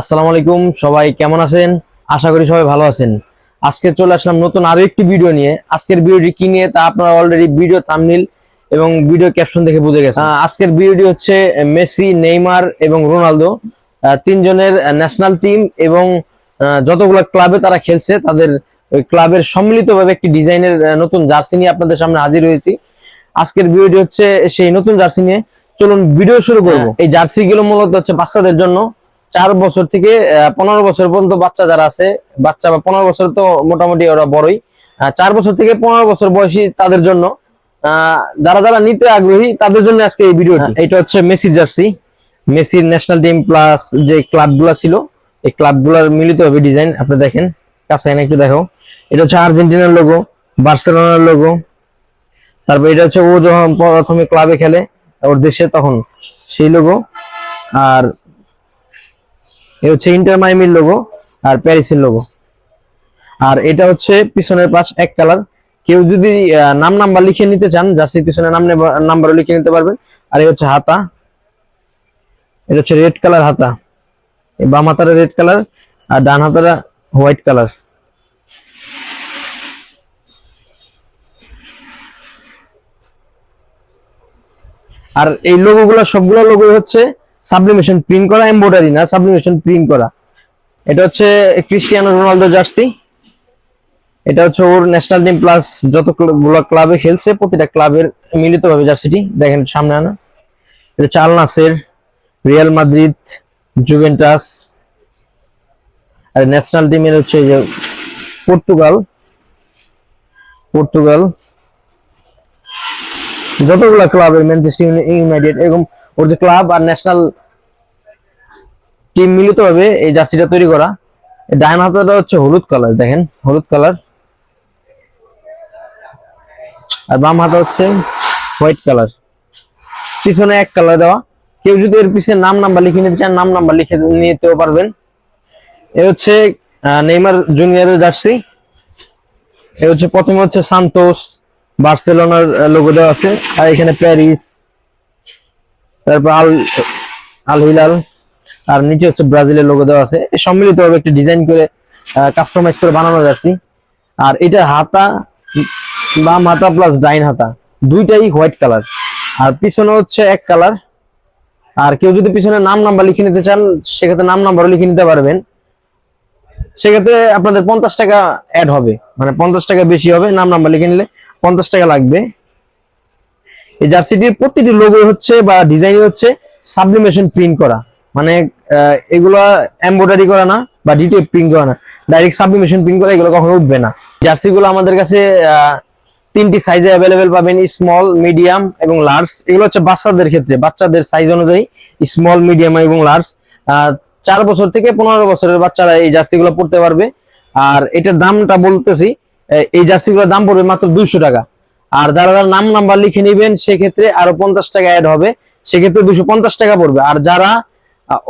আসসালামু আলাইকুম সবাই কেমন আছেন? আশা করি সবাই ভালো আছেন। আজকে চলে আসলাম নতুন আরও একটি ভিডিও নিয়ে। আজকের ভিডিওটি কি নিয়ে তা আপনারা অলরেডি ভিডিও থাম্বনেল এবং ভিডিও ক্যাপশন দেখে বুঝে গেছেন। আজকের ভিডিওটি হচ্ছে মেসি নেইমার এবং রোনালদো। তিনজনের ন্যাশনাল টিম এবং যতগুলো ক্লাবে তারা খেলছে তাদের ওই ক্লাবের সম্মিলিতভাবে একটি ডিজাইনের নতুন জার্সি নিয়ে আপনাদের সামনে হাজির হয়েছি। আজকের ভিডিওটি হচ্ছে সেই নতুন জার্সি নিয়ে। চলুন ভিডিও শুরু করব। এই জার্সি গুলো মূলত হচ্ছে বাচ্চাদের জন্য। চার বছর থেকে পনেরো বছর পর্যন্ত বাচ্চা যারা আছে, বাচ্চা বা পনেরো বছর তো মোটামুটি ওরা বড়ই। চার বছর থেকে পনেরো বছর বয়সী তাদের জন্য যারা যারা নিতে আগ্রহী, তাদের জন্য আজকে এই ভিডিওটি। এটা হচ্ছে মেসির জার্সি। মেসির ন্যাশনাল টিম প্লাস যে ক্লাবগুলো ছিল, এই ক্লাবগুলোর মিলিত হবে ডিজাইন। আপনি দেখেন, কাছে একটু দেখো। এটা হচ্ছে আর্জেন্টিনার লোগো বার্সেলোনার লোগো তারপর এটা হচ্ছে ও যখন প্রথমে ক্লাবে খেলে, ওর দেশে তখন সেই লোগো আর এ হচ্ছে ইন্টার মাইমির লোগো আর প্যারিসের লোগো আর এটা হচ্ছে পিছনের পাশ এক কালার কেউ যদি নাম নাম্বার লিখে নিতে চান জার্সির পিছনে নাম নাম্বার লিখে নিতে পারবেন। আর এই হচ্ছে হাতা। এটা হচ্ছে রেড কালার হাতা। এই বাম হাতারা রেড কালার আর ডান হাতারা হোয়াইট কালার আর এই লোগো গুলো, সবগুলো লোগো হচ্ছে সাবলিমেশন প্রিন্ট করা এমব্রয়ডারি না, সাবলিমেশন প্রিন্ট করা। এটা হচ্ছে ক্রিস্টিয়ানো রোনালদো জার্সি। এটা হচ্ছে ওর ন্যাশনাল টিম প্লাস যতগুলো ক্লাবে খেলছে, প্রতিটা ক্লাবের মিলিতভাবে জার্সিটি। দেখেন সামনে আনা। এটা হচ্ছে Al Nassr, Real Madrid, Juventus. আর ন্যাশনাল টিমের হচ্ছে যে পর্তুগাল। পর্তুগাল। যতগুলো ক্লাবের ম্যানচেস্টার ইউনাইটেড, এরকম ওর যে ক্লাব আর ন্যাশনাল টিম মিলিত হবে, এই জার্সিটা তৈরি করা। ডান হাতাটা হচ্ছে হলুদ কালার দেখেন, হলুদ কালার আর বাম হাতা হচ্ছে হোয়াইট কালার পিছনে এক কালার দেওয়া। কেউ যদি এর পিছনে নাম নাম্বার লিখে নিতে চান, নাম নাম্বার লিখে নিতেও পারবেন। এ হচ্ছে নেইমার জুনিয়রের জার্সি এ হচ্ছে, প্রথমে হচ্ছে সান্তোস, বার্সেলোনার লোগো দেওয়া আছে। আর এখানে প্যারিস। তারপর আল আল হিলাল, আর নিচে হচ্ছে ব্রাজিলের লোগো দেওয়া আছে। সম্মিলিতভাবে একটি ডিজাইন করে কাস্টমাইজ করে বানানো যাচ্ছে আর এটা হাতা, বাম হাতা প্লাস ডাইন হাতা। দুইটাই হোয়াইট কালার আর পিছনে হচ্ছে এক কালার আর কেউ যদি পিছনে নাম নাম্বার লিখে নিতে চান, সেক্ষেত্রে নাম নাম্বারও লিখে নিতে পারবেন। সেক্ষেত্রে আপনাদের পঞ্চাশ টাকা অ্যাড হবে। মানে পঞ্চাশ টাকা বেশি হবে নাম নাম্বার লিখে নিলে পঞ্চাশ টাকা লাগবে। এই জার্সিটির প্রতিটি লোগো হচ্ছে বা ডিজাইন হচ্ছে সাবলিমেশন প্রিন্ট করা। মানে এগুলো এমব্রয়ডারি করা না বা ডিটেল প্রিন্ট করা না। ডাইরেক্ট সাবলিমেশন প্রিন্ট করা, এগুলো কখনো উঠবে না। জার্সি গুলো আমাদের কাছে তিনটি সাইজে অ্যাভেলেবেল পাবেন স্মল মিডিয়াম এবং লার্জ এগুলো হচ্ছে বাচ্চাদের ক্ষেত্রে, বাচ্চাদের সাইজ অনুযায়ী স্মল মিডিয়াম এবং লার্জ চার বছর থেকে পনেরো বছরের বাচ্চারা এই জার্সি গুলো পড়তে পারবে। আর এটার দামটা বলতেছি এই জার্সি গুলোর দাম পড়বে মাত্র দুইশো টাকা। আর যারা যারা নাম নাম্বার লিখে নেবেন, সেক্ষেত্রে আরও পঞ্চাশ টাকা অ্যাড হবে। সেক্ষেত্রে দুশো পঞ্চাশ টাকা পড়বে। আর যারা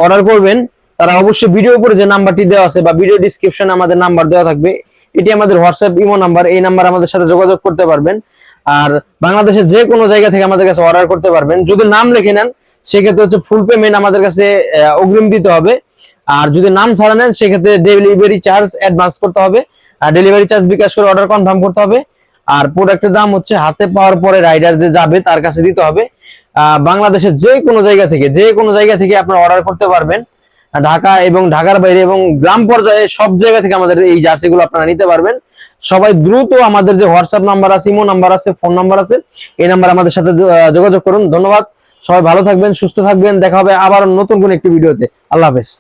অর্ডার করবেন, তারা অবশ্যই ভিডিও উপরে যে নাম্বারটি দেওয়া আছে বা ভিডিও ডিসক্রিপশনে আমাদের নাম্বার দেওয়া থাকবে, এটি আমাদের হোয়াটসঅ্যাপ ইমো নাম্বার এই নাম্বার আমাদের সাথে যোগাযোগ করতে পারবেন। আর বাংলাদেশের যে কোনো জায়গা থেকে আমাদের কাছে অর্ডার করতে পারবেন। যদি নাম লিখে নেন, সেক্ষেত্রে হচ্ছে ফুল পেমেন্ট আমাদের কাছে অগ্রিম দিতে হবে। আর যদি নাম ছাড়া নেন, সেক্ষেত্রে ডেলিভারি চার্জ অ্যাডভান্স করতে হবে। আর ডেলিভারি চার্জ বিকাশ করে অর্ডার কনফার্ম করতে হবে। আর প্রোডাক্টের দাম হচ্ছে হাতে পাওয়ার পরে রাইডার যে যাবে তার কাছে দিতে হবে। বাংলাদেশের যে কোনো জায়গা থেকে, যে কোনো জায়গা থেকে আপনারা অর্ডার করতে পারবেন। ঢাকা এবং ঢাকার বাইরে এবং গ্রাম পর্যায়ে সব জায়গা থেকে আমাদের এই জার্সি গুলো আপনারা নিতে পারবেন। সবাই দ্রুত আমাদের যে হোয়াটসঅ্যাপ নাম্বার আছে ইমো নাম্বার আছে ফোন নাম্বার আছে, এই নাম্বার আমাদের সাথে যোগাযোগ করুন। ধন্যবাদ। সবাই ভালো থাকবেন, সুস্থ থাকবেন। দেখা হবে আবার নতুন কোন একটি ভিডিওতে। আল্লাহ হাফেজ।